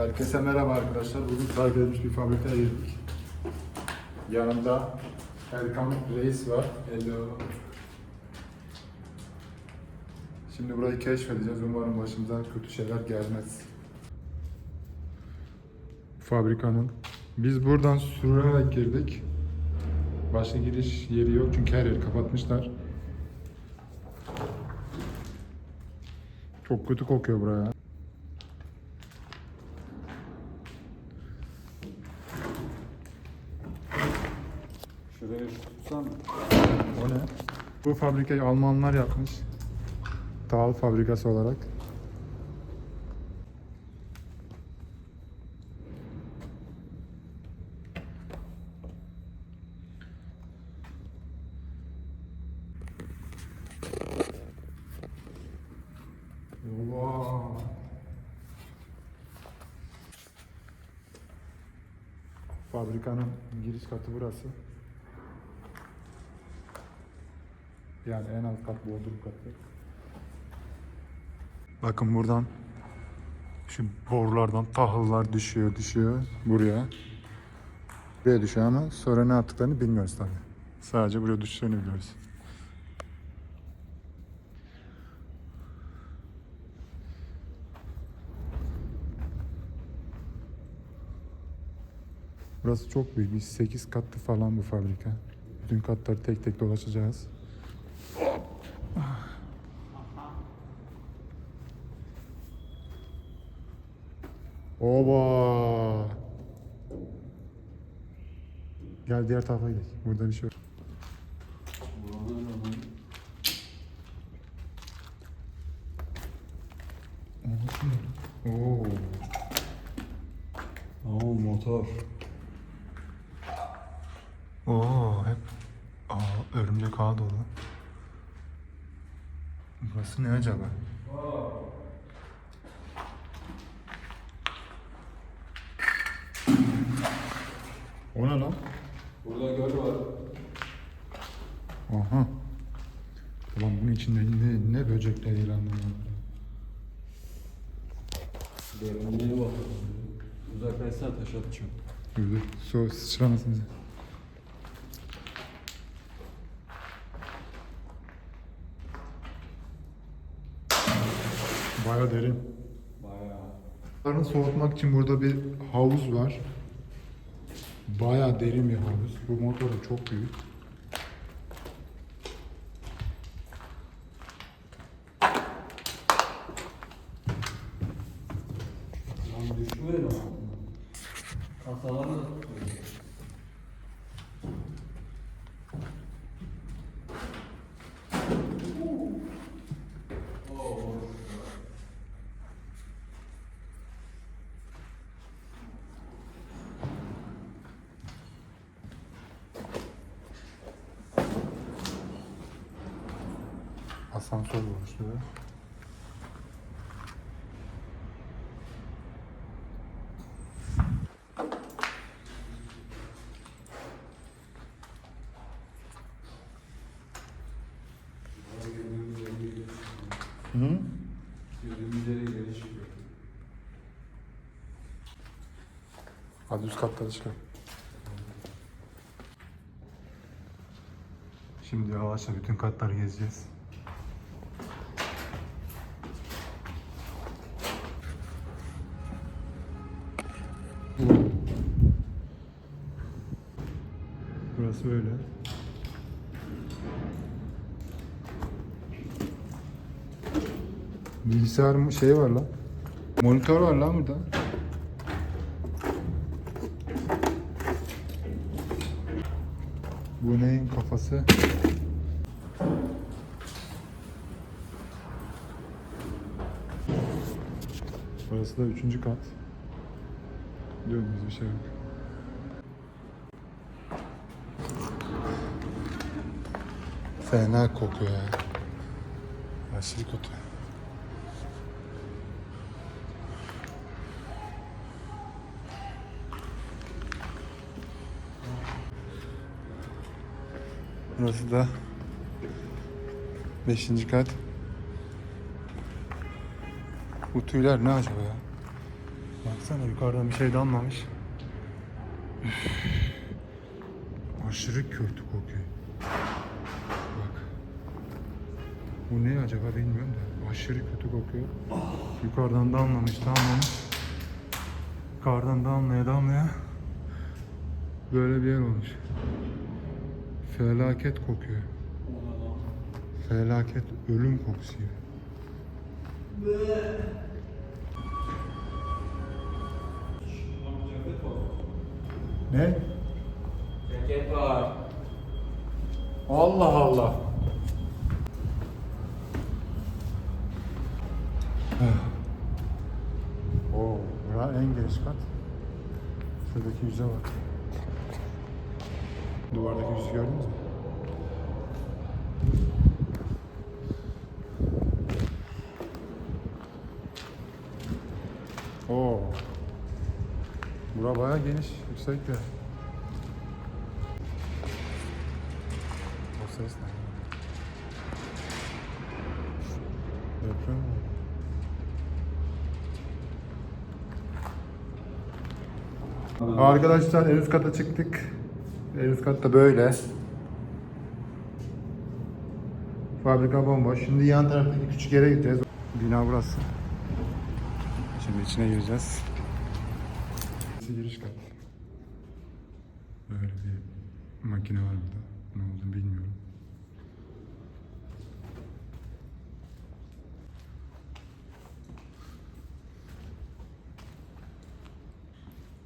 Herkese merhaba arkadaşlar. Bugün terk bir fabrikaya girdik. Yanımda Erkan Reis var. Hello. Şimdi burayı keşfedeceğiz. Umarım başımıza kötü şeyler gelmez. Fabrikanın. Biz buradan sürünerek girdik. Başka giriş yeri yok çünkü her yeri kapatmışlar. Çok kötü kokuyor buraya. Şuraya tutsam O ne? Bu fabrikayı Almanlar yapmış. Tahıl fabrikası olarak. Fabrikanın giriş katı burası. Yani en alt kat bodrum katı. Bakın buradan şu borulardan tahıllar düşüyor düşüyor buraya. Buraya düşüyor ama sonra ne yaptıklarını bilmiyoruz tabi. Sadece buraya düştüğünü biliyoruz. Burası çok büyük. Biz 8 katlı falan bu fabrika. Bütün katları tek tek dolaşacağız. Oba. Gel diğer tarafa gidelim. Burada bir şey yok. Oo. Oo motor. Oo, hep Aa, örümcek ağı dolu. Burası ne acaba? O ne lan? Burada göl var. Aha. Ulan bunun içinde ne, ne böcekler ilanları Derinliğe bak. Uzaklaşsana taş atacağım. Dur dur. Su sıçramasın bize. Baya derin. Bayağı. Soğutmak için burada bir havuz var. Baya derin bir havuz. Bu motor da çok büyük. Asansör şurada. Hı? Hadi üst katlara çıkalım. Şimdi yavaşça bütün katları gezeceğiz. Burası. Bilgisayar mı şey var lan. Monitör var lan burada. Bu neyin kafası? Burası da üçüncü kat. Gördüğünüz bir şey yok. Fena kokuyor ya. Aşırı kötü. Burası da beşinci kat. Bu tüyler ne acaba ya? Bak. Baksana yukarıdan bir şey damlamış. Aşırı kötü kokuyor. Bak. Bu ne acaba bilmiyorum da aşırı kötü kokuyor. Yukarıdan damlamış damlamış. Yukarıdan damlaya damlaya böyle bir yer olmuş. Felaket kokuyor. Felaket ölüm kokusu. gibi. Ne? Ceket var. Allah Allah. Oo, bura en geniş kat. Şuradaki yüze bak. Duvardaki yüzü gördünüz mü? Oo. Bura bayağı geniş, yüksek bir. O ses ne? Deprem mi? Arkadaşlar en üst kata çıktık. En üst katta böyle. Fabrika bomboş. Şimdi yan taraftaki küçük yere gideceğiz. Bina burası. Şimdi içine gireceğiz. Giriş kat. Böyle bir makine var burada. Ne olduğunu bilmiyorum.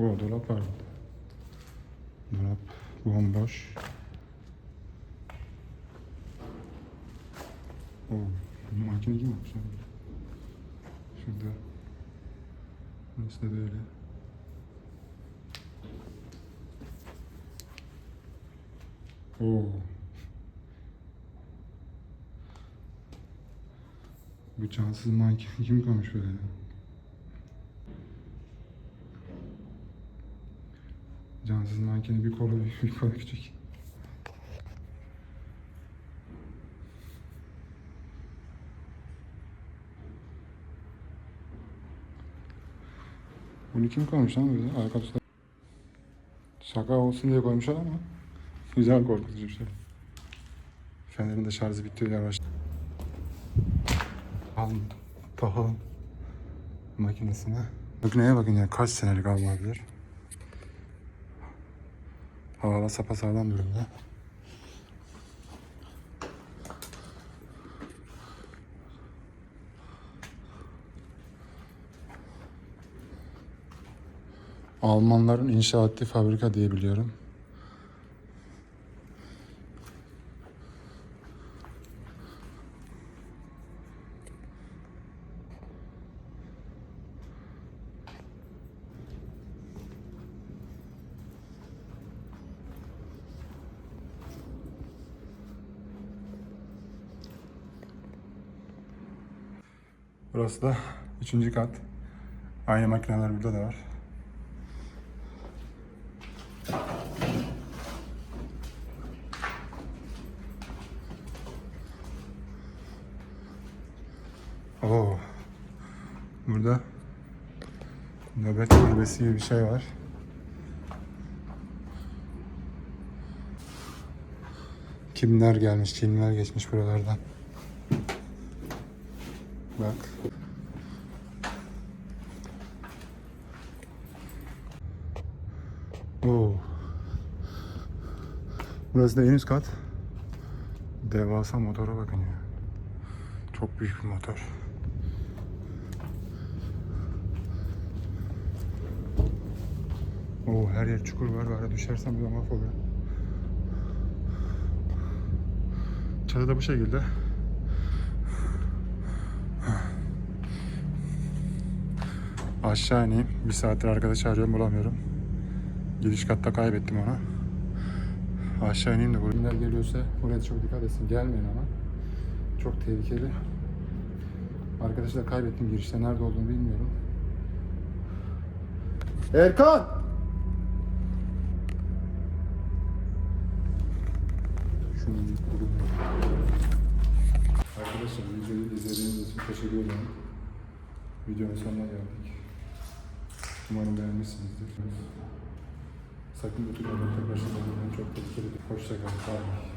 O dolap var burada. Dolap bomboş. Bu makine kim yapmış abi? Şurada. Burası da böyle. Oo. Bu cansız manken kim koymuş böyle? ya? Cansız mankeni bir kolu büyük bir kolu küçük. Bunu kim koymuş lan böyle arkadaşlar? Şaka olsun diye koymuşlar ama güzel korkutucu bir şey. Fenerin de şarjı bitiyor yavaş. Al takalım makinesine. Makineye bakın ya kaç senelik almadılar. Hala sapasağlam durumda. Almanların inşa ettiği fabrika diye biliyorum. Burası da üçüncü kat. Aynı makineler burada da var. Oo. Burada nöbet kulübesi gibi bir şey var. Kimler gelmiş, kimler geçmiş buralardan. Bak. Oo. Burası da en üst kat. Devasa motora bakın ya. Çok büyük bir motor. Oo, her yer çukur var. Bari düşersem bir de mahvoluyor. Çatı da bu şekilde. Aşağı ineyim. Bir saattir arkadaşı arıyorum bulamıyorum. Giriş katta kaybettim onu. Aşağı ineyim de buraya geliyorsa buraya çok dikkat etsin. Gelmeyin ama. Çok tehlikeli. Arkadaşı da kaybettim girişte. Nerede olduğunu bilmiyorum. Erkan! Şunu. Arkadaşlar videoyu izlediğiniz için teşekkür ederim. Videonun sonuna geldik. Umarım beğenmişsinizdir. Sakın bu tür örnekler başınıza gelmeyin. Çok tehlikeli. Hoşçakalın. Bye.